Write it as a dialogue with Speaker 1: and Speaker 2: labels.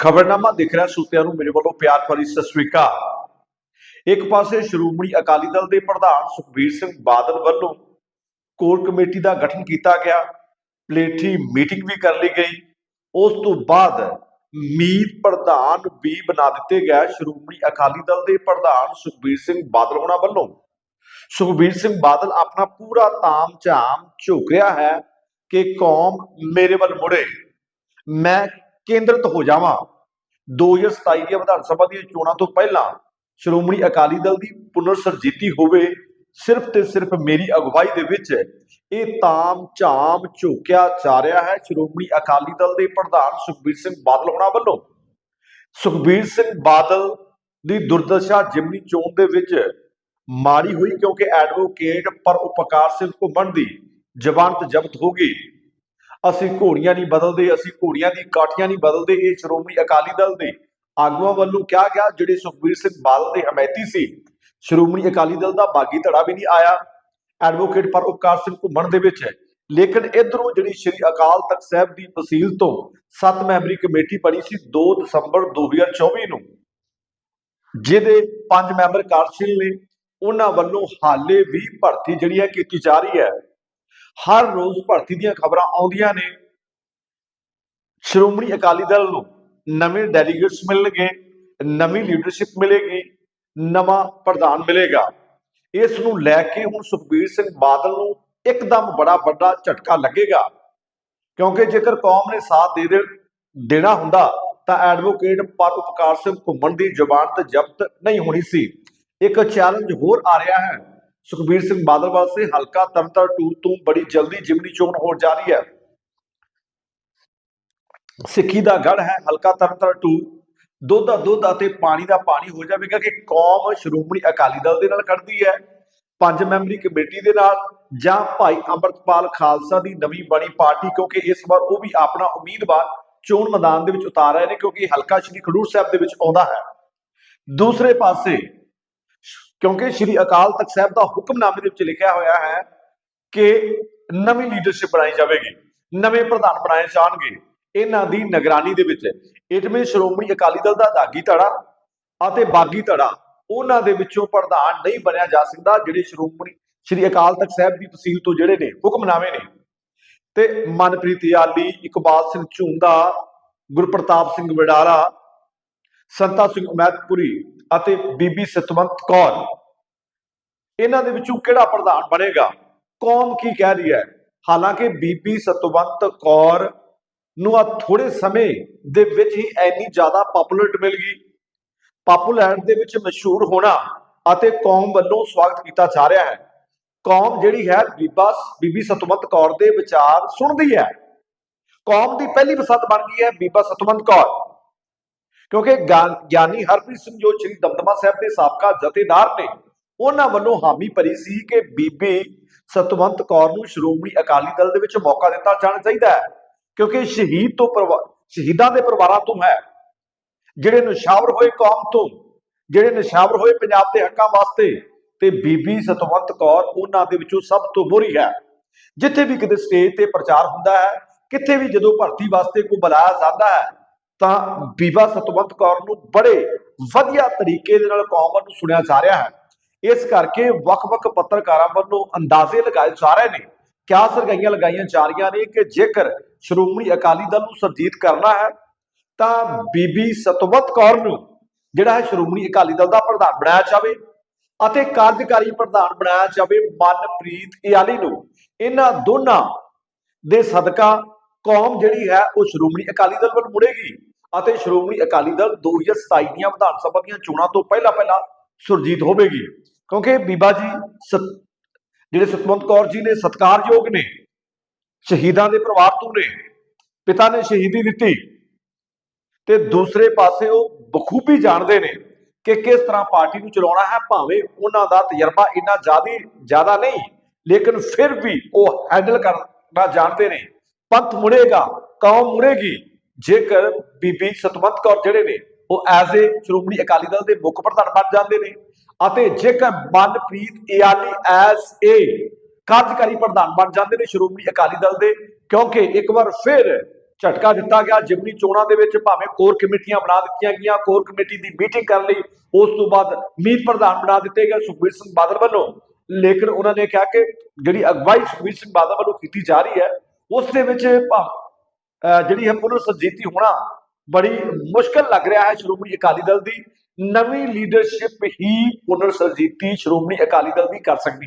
Speaker 1: ਖਬਰਨਾਮਾ ਦਿਖ ਰਿਹਾ ਸੁਤਿਆਂ ਨੂੰ ਮੇਰੇ ਵੱਲੋਂ ਪਿਆਰ ਭਰੀ ਸਤਿ ਸ੍ਰੀ ਅਕਾਲ। ਇੱਕ ਪਾਸੇ ਸ਼੍ਰੋਮਣੀ ਅਕਾਲੀ ਦਲ ਦੇ ਪ੍ਰਧਾਨ ਸੁਖਬੀਰ ਸਿੰਘ ਬਾਦਲ ਵੱਲੋਂ ਕੋਰ ਕਮੇਟੀ ਦਾ ਗਠਨ ਕੀਤਾ ਗਿਆ, ਪਲੇਠੀ ਮੀਟਿੰਗ ਵੀ ਕਰ ਲਈ ਗਈ। ਉਸ ਤੋਂ ਬਾਅਦ ਮੀਤ ਪ੍ਰਧਾਨ ਵੀ ਬਣਾ ਦਿੱਤੇ ਗਏ ਸ਼੍ਰੋਮਣੀ ਅਕਾਲੀ ਦਲ ਦੇ ਪ੍ਰਧਾਨ ਸੁਖਬੀਰ ਸਿੰਘ ਬਾਦਲ ਹੋਣਾ ਵੱਲੋਂ। ਸੁਖਬੀਰ ਸਿੰਘ ਬਾਦਲ ਆਪਣਾ ਪੂਰਾ ਤਾਮ ਝਾਮ ਝੁਕ ਰਿਹਾ ਹੈ ਕਿ ਕੌਮ ਮੇਰੇ ਵੱਲ ਮੁੜੇ। ਮੈਂ ਕੇਂਦਰਿਤ ਹੋ ਜਾਵਾਂ। 2027 ਦੀਆਂ ਵਿਧਾਨ ਸਭਾ ਦੀਆਂ ਚੋਣਾਂ ਤੋਂ ਪਹਿਲਾਂ ਸ਼੍ਰੋਮਣੀ ਅਕਾਲੀ ਦਲ ਦੀ ਪੁਨਰ ਸਰਜੀਤੀ ਹੋਵੇ, ਸਿਰਫ ਤੇ ਸਿਰਫ ਮੇਰੀ ਅਗਵਾਈ ਦੇ ਵਿੱਚ ਇਹ ਤਾਮ ਝਾਮ ਝੋਕਿਆ ਜਾ ਰਿਹਾ ਹੈ ਸ਼੍ਰੋਮਣੀ ਅਕਾਲੀ ਦਲ ਦੇ ਪ੍ਰਧਾਨ ਸੁਖਬੀਰ ਸਿੰਘ ਬਾਦਲ ਹੋਣਾ ਵੱਲੋਂ। ਸੁਖਬੀਰ ਸਿੰਘ ਬਾਦਲ ਦੀ ਦੁਰਦਸ਼ਾ ਜਿਮਨੀ ਚੋਣ ਦੇ ਵਿੱਚ ਮਾੜੀ ਹੋਈ ਕਿਉਂਕਿ ਐਡਵੋਕੇਟ ਪਰ ਉਪਕਾਰ ਸਿੰਘ ਘੁੰਮਣ ਦੀ ਜ਼ਮਾਨਤ ਜ਼ਬਤ ਹੋ ਗਈ। ਅਸੀਂ ਘੋੜੀਆਂ ਨਹੀਂ ਬਦਲਦੇ, ਅਸੀਂ ਘੋੜੀਆਂ ਦੀ ਕਾਠੀਆਂ ਨਹੀਂ ਬਦਲਦੇ, ਇਹ ਸ਼੍ਰੋਮਣੀ ਅਕਾਲੀ ਦਲ ਦੇ ਆਗੂਆਂ ਵੱਲੋਂ ਕਿਹਾ ਗਿਆ, ਜਿਹੜੇ ਸੁਖਬੀਰ ਸਿੰਘ ਬਾਦਲ ਦੇ ਹਮਾਇਤੀ ਸੀ। ਸ਼੍ਰੋਮਣੀ ਅਕਾਲੀ ਦਲ ਦਾ ਬਾਗੀ ਧੜਾ ਵੀ ਨਹੀਂ ਆਇਆ। ਐਡਵੋਕੇਟ ਪਰ ਉਪਕਾਰ ਸਿੰਘ ਘੁੰਮਣ ਦੇ ਵਿੱਚ ਹੈ। ਲੇਕਿਨ ਇਧਰੋਂ ਜਿਹੜੀ ਸ਼੍ਰੀ ਅਕਾਲ ਤਖਤ ਸਾਹਿਬ ਦੀ ਤਹਿਸੀਲ ਤੋਂ 7 ਮੈਂਬਰੀ ਕਮੇਟੀ ਬਣੀ ਸੀ 2 ਦਸੰਬਰ 2024 ਨੂੰ, ਜਿਹਦੇ 5 ਮੈਂਬਰ ਕਾਰਜਸ਼ੀਲ ਨੇ, ਉਹਨਾਂ ਵੱਲੋਂ ਹਾਲੇ ਵੀ ਭਰਤੀ ਜਿਹੜੀ ਹੈ ਕੀਤੀ ਜਾ ਰਹੀ ਹੈ। ਹਰ ਰੋਜ਼ ਭਰਤੀ ਦੀਆਂ ਖਬਰਾਂ ਆਉਂਦੀਆਂ ਨੇ। ਸ਼੍ਰੋਮਣੀ ਅਕਾਲੀ ਦਲ ਨੂੰ ਨਵੇਂ ਡੈਲੀਗੇਟਸ ਮਿਲਣਗੇ, ਨਵੀਂ ਲੀਡਰਸ਼ਿਪ ਮਿਲੇਗੀ, ਨਵਾਂ ਪ੍ਰਧਾਨ ਮਿਲੇਗਾ। ਇਸ ਨੂੰ ਲੈ ਕੇ ਹੁਣ ਸੁਖਬੀਰ ਸਿੰਘ ਬਾਦਲ ਨੂੰ ਇੱਕਦਮ ਬੜਾ ਵੱਡਾ ਝਟਕਾ ਲੱਗੇਗਾ। ਕਿਉਂਕਿ ਜੇਕਰ ਕੌਮ ਨੇ ਸਾਥ ਦੇ ਦੇਣਾ ਹੁੰਦਾ, ਤਾਂ ਐਡਵੋਕੇਟ ਪਰ ਉਪਕਾਰ ਸਿੰਘ ਘੁੰਮਣ ਦੀ ਜ਼ਮਾਨਤ ਜ਼ਬਤ ਨਹੀਂ ਹੋਣੀ ਸੀ। ਇੱਕ ਚੈਲੰਜ ਹੋਰ ਆ ਰਿਹਾ ਹੈ। ਸੁਖਬੀਰ ਸਿੰਘ ਬਾਦਲ ਵਾਸਤੇ ਹਲਕਾ ਤਰਨਤਾਰਨ ਟੂ ਤੋਂ ਬੜੀ ਜਲਦੀ ਜਿਮਨੀ ਚੋਣ ਹੋ ਜਾ ਰਹੀ ਹੈ। ਸਿੱਖੀ ਦਾ ਗੜ ਹੈ ਹਲਕਾ ਤਰਨਤਾਰਨ ਟੂ ਦੁੱਧ ਦਾ ਦੁੱਧ ਅਤੇ ਪਾਣੀ ਦਾ ਪਾਣੀ ਹੋ ਜਾਵੇਗਾ ਕਿ ਕੌਮ ਸ਼੍ਰੋਮਣੀ ਅਕਾਲੀ ਦਲ ਦੇ ਨਾਲ ਖੜਦੀ ਹੈ। ਪੰਜ ਮੈਂਬਰੀ ਕਮੇਟੀ ਦੇ ਨਾਲ ਜਾਂ ਭਾਈ ਅੰਮ੍ਰਿਤਪਾਲ ਖਾਲਸਾ ਦੀ ਨਵੀਂ ਬਣੀ ਪਾਰਟੀ, ਕਿਉਂਕਿ ਇਸ ਵਾਰ ਉਹ ਵੀ ਆਪਣਾ ਉਮੀਦਵਾਰ ਚੋਣ ਮੈਦਾਨ ਦੇ ਵਿੱਚ ਉਤਾਰ ਰਹੇ ਨੇ, ਕਿਉਂਕਿ ਹਲਕਾ ਸ਼੍ਰੀ ਖਡੂਰ ਸਾਹਿਬ ਦੇ ਵਿੱਚ ਆਉਂਦਾ ਹੈ। ਦੂਸਰੇ ਪਾਸੇ ਕਿਉਂਕਿ ਸ਼੍ਰੀ ਅਕਾਲ ਤਖਤ ਸਾਹਿਬ ਦਾ ਹੁਕਮਨਾਮੇ ਦੇ ਵਿੱਚ ਲਿਖਿਆ ਹੋਇਆ ਹੈ ਕਿ ਨਵੀਂ ਲੀਡਰਸ਼ਿਪ ਬਣਾਈ ਜਾਵੇਗੀ, ਨਵੇਂ ਪ੍ਰਧਾਨ ਬਣਾਏ ਜਾਣਗੇ। ਇਹਨਾਂ ਦੀ ਨਿਗਰਾਨੀ ਦੇ ਵਿੱਚ ਇਟਵੇਂ ਸ਼੍ਰੋਮਣੀ ਅਕਾਲੀ ਦਲ ਦਾ ਦਾਗੀ ਧੜਾ ਅਤੇ ਬਾਗੀ ਧੜਾ, ਉਹਨਾਂ ਦੇ ਵਿੱਚੋਂ ਪ੍ਰਧਾਨ ਨਹੀਂ ਬਣਿਆ ਜਾ ਸਕਦਾ, ਜਿਹੜੇ ਸ਼੍ਰੋਮਣੀ ਸ਼੍ਰੀ ਅਕਾਲ ਤਖਤ ਸਾਹਿਬ ਦੀ ਤਹਿਸੀਲ ਤੋਂ ਜਿਹੜੇ ਨੇ, ਹੁਕਮਨਾਮੇ ਨੇ। ਤੇ ਮਨਪ੍ਰੀਤ ਯਾਲੀ, ਇਕਬਾਲ ਸਿੰਘ ਝੁੰਦਾ, ਗੁਰਪ੍ਰਤਾਪ ਸਿੰਘ ਵਡਾਲਾ ਸੰਤਾ ਸਿੰਘ ਉਮੈਦਪੁਰੀ ਅਤੇ ਬੀਬੀ ਸਤਵੰਤ ਕੌਰ। ਇਹਨਾਂ ਦੇ ਵਿੱਚੋਂ ਕਿਹੜਾ ਪ੍ਰਧਾਨ ਬਣੇਗਾ? ਕੌਮ ਕੀ ਕਹਿ ਰਹੀ ਹੈ? ਹਾਲਾਂਕਿ ਬੀਬੀ ਸਤਵੰਤ ਕੌਰ ਨੂੰ ਆ ਥੋੜੇ ਸਮੇਂ ਦੇ ਵਿੱਚ ਹੀ ਐਨੀ ਜ਼ਿਆਦਾ ਪਪੂਲਰਿਟੀ ਮਿਲ ਗਈ। ਪਪੂਲਰ ਦੇ ਵਿੱਚ ਮਸ਼ਹੂਰ ਹੋਣਾ ਅਤੇ ਕੌਮ ਵੱਲੋਂ ਸਵਾਗਤ ਕੀਤਾ ਜਾ ਰਿਹਾ ਹੈ। ਕੌਮ ਜਿਹੜੀ ਹੈ ਬੀਬਾ ਬੀਬੀ ਸਤਵੰਤ ਕੌਰ ਦੇ ਵਿਚਾਰ ਸੁਣਦੀ ਹੈ। ਕੌਮ ਦੀ ਪਹਿਲੀ ਪਸੰਦ ਬਣ ਗਈ ਹੈ ਬੀਬਾ ਸਤਵੰਤ ਕੌਰ। ਕਿਉਂਕਿ ਗਾ- ਗਿਆਨੀ ਹਰਪ੍ਰੀਤ ਸਿੰਘ ਜੋ ਸ੍ਰੀ ਦਮਦਮਾ ਸਾਹਿਬ ਦੇ ਸਾਬਕਾ ਜਥੇਦਾਰ ਨੇ, ਉਹਨਾਂ ਵੱਲੋਂ ਹਾਮੀ ਭਰੀ ਸੀ ਕਿ ਬੀਬੀ ਸਤਵੰਤ ਕੌਰ ਨੂੰ ਸ਼੍ਰੋਮਣੀ ਅਕਾਲੀ ਦਲ ਦੇ ਵਿੱਚ ਮੌਕਾ ਦਿੱਤਾ ਜਾਣਾ ਚਾਹੀਦਾ ਹੈ, ਕਿਉਂਕਿ ਸ਼ਹੀਦ ਤੋਂ ਸ਼ਹੀਦਾਂ ਦੇ ਪਰਿਵਾਰਾਂ ਤੋਂ ਹੈ। ਜਿਹੜੇ ਨਸ਼ਾਵਰ ਹੋਏ ਕੌਮ ਤੋਂ, ਜਿਹੜੇ ਨਸ਼ਾਵਰ ਹੋਏ ਪੰਜਾਬ ਦੇ ਹੱਕਾਂ ਵਾਸਤੇ, ਤੇ ਬੀਬੀ ਸਤਵੰਤ ਕੌਰ ਉਹਨਾਂ ਦੇ ਵਿੱਚੋਂ ਸਭ ਤੋਂ ਬੁਰੀ ਹੈ। ਜਿੱਥੇ ਵੀ ਕਿਤੇ ਸਟੇਜ ਤੇ ਪ੍ਰਚਾਰ ਹੁੰਦਾ ਹੈ, ਕਿੱਥੇ ਵੀ ਜਦੋਂ ਭਰਤੀ ਵਾਸਤੇ ਕੋਈ ਬੁਲਾਇਆ ਜਾਂਦਾ ਹੈ ਤਾਂ ਬੀਬਾ ਸਤਵੰਤ ਕੌਰ ਨੂੰ ਬੜੇ ਵਧੀਆ ਤਰੀਕੇ ਦੇ ਨਾਲ ਕੌਮ ਨੂੰ ਸੁਣਿਆ ਜਾ ਰਿਹਾ ਹੈ। ਇਸ ਕਰਕੇ ਵੱਖ-ਵੱਖ ਪੱਤਰਕਾਰਾਂ ਵੱਲੋਂ ਅੰਦਾਜ਼ੇ ਲਗਾਏ ਜਾ ਰਹੇ ਨੇ। ਕਿਆ ਸਰਗਾਈਆਂ ਲਗਾਈਆਂ ਜਾ ਰਹੀਆਂ ਨੇ ਕਿ ਜੇਕਰ ਸ਼੍ਰੋਮਣੀ ਅਕਾਲੀ ਦਲ ਨੂੰ ਸਰਜੀਤ ਕਰਨਾ ਹੈ, ਤਾਂ ਬੀਬੀ ਸਤਵੰਤ ਕੌਰ ਨੂੰ ਜਿਹੜਾ ਹੈ ਸ਼੍ਰੋਮਣੀ ਅਕਾਲੀ ਦਲ ਦਾ ਪ੍ਰਧਾਨ ਬਣਾਇਆ ਜਾਵੇ ਅਤੇ ਕਾਰਜਕਾਰੀ ਪ੍ਰਧਾਨ ਬਣਾਇਆ ਜਾਵੇ ਮਨਪ੍ਰੀਤ ਇਆਲੀ ਨੂੰ। ਇਹਨਾਂ ਦੋਨਾਂ ਦੇ ਸਦਕਾ ਕੌਮ ਜਿਹੜੀ ਹੈ ਉਹ ਸ਼੍ਰੋਮਣੀ ਅਕਾਲੀ ਦਲ ਵੱਲ ਮੁੜੇਗੀ ਅਤੇ ਸ਼੍ਰੋਮਣੀ ਅਕਾਲੀ ਦਲ 2027 ਦੀਆਂ ਵਿਧਾਨ ਸਭਾ ਦੀਆਂ ਚੋਣਾਂ ਤੋਂ ਪਹਿਲਾਂ ਪਹਿਲਾਂ ਸੁਰਜੀਤ ਹੋਵੇਗੀ। ਕਿਉਂਕਿ ਬੀਬਾ ਜੀ ਸਤ- ਜਿਹੜੇ ਸਤਵੰਤ ਕੌਰ ਜੀ ਨੇ ਸਤਕਾਰਯੋਗ ਨੇ, ਸ਼ਹੀਦਾਂ ਦੇ ਪਰਿਵਾਰ ਤੋਂ ਨੇ, ਪਿਤਾ ਨੇ ਸ਼ਹੀਦੀ ਦਿੱਤੀ ਤੇ ਦੂਸਰੇ ਪਾਸੇ ਉਹ ਬਖੂਬੀ ਜਾਣਦੇ ਨੇ ਕਿ ਕਿਸ ਤਰ੍ਹਾਂ ਪਾਰਟੀ ਨੂੰ ਚਲਾਉਣਾ ਹੈ, ਭਾਵੇਂ ਉਹਨਾਂ ਦਾ ਤਜਰਬਾ ਇੰਨਾ ਜ਼ਿਆਦਾ ਜ਼ਿਆਦਾ ਨਹੀਂ, ਲੇਕਿਨ ਫਿਰ ਵੀ ਉਹ ਹੈਂਡਲ ਕਰਨਾ ਜਾਣਦੇ ਨੇ। ਪੰਥ ਮੁੜੇਗਾ, ਕੌਮ ਮੁੜੇਗੀ। ਜੇਕਰ ਬੀਬੀ ਸਤਵੰਤ ਕੌਰ ਜਿਹੜੇ ਨੇ, ਉਹ ਐਜ਼ ਏ ਸ਼੍ਰੋਮਣੀ ਅਕਾਲੀ ਦਲ ਦੇ ਮੁੱਖ ਪ੍ਰਧਾਨ ਬਣ ਜਾਂਦੇ ਨੇ ਅਤੇ ਜੇਕਰ ਮਨਪ੍ਰੀਤ ਇਆਲੀ ਐਜ਼ ਏ ਕਾਰਜਕਾਰੀ ਪ੍ਰਧਾਨ ਬਣ ਜਾਂਦੇ ਨੇ ਸ਼੍ਰੋਮਣੀ ਅਕਾਲੀ ਦਲ ਦੇ, ਕਿਉਂਕਿ ਇੱਕ ਵਾਰ ਫਿਰ ਝਟਕਾ ਦਿੱਤਾ ਗਿਆ, ਜਿਮਨੀ ਚੋਣਾਂ ਦੇ ਵਿੱਚ ਭਾਵੇਂ ਕੋਰ ਕਮੇਟੀਆਂ ਬਣਾ ਦਿੱਤੀਆਂ ਗਈਆਂ, ਕੋਰ ਕਮੇਟੀ ਦੀ ਮੀਟਿੰਗ ਕਰਨ ਲਈ ਉਸ ਤੋਂ ਬਾਅਦ ਮੀਤ ਪ੍ਰਧਾਨ ਬਣਾ ਦਿੱਤੇ ਗਏ ਸੁਖਬੀਰ ਸਿੰਘ ਬਾਦਲ ਵੱਲੋਂ। ਲੇਕਿਨ ਉਹਨਾਂ ਨੇ ਕਿਹਾ ਕਿ ਜਿਹੜੀ ਅਗਵਾਈ ਸੁਖਬੀਰ ਸਿੰਘ ਬਾਦਲ ਵੱਲੋਂ ਕੀਤੀ ਜਾ ਰਹੀ ਹੈ ਉਸ ਦੇ ਵਿੱਚ ਭਾ- ਅਹ ਜਿਹੜੀ ਹੈ ਪੁਨਰ ਸਰਜੀਤੀ ਹੋਣਾ ਬੜੀ ਮੁਸ਼ਕਲ ਲੱਗ ਰਿਹਾ ਹੈ ਸ਼੍ਰੋਮਣੀ ਅਕਾਲੀ ਦਲ ਦੀ। ਨਵੀਂ ਲੀਡਰਸ਼ਿਪ ਹੀ ਪੁਨਰ ਸਰਜੀਤੀ ਸ਼੍ਰੋਮਣੀ ਅਕਾਲੀ ਦਲ ਦੀ ਕਰ ਸਕਦੀ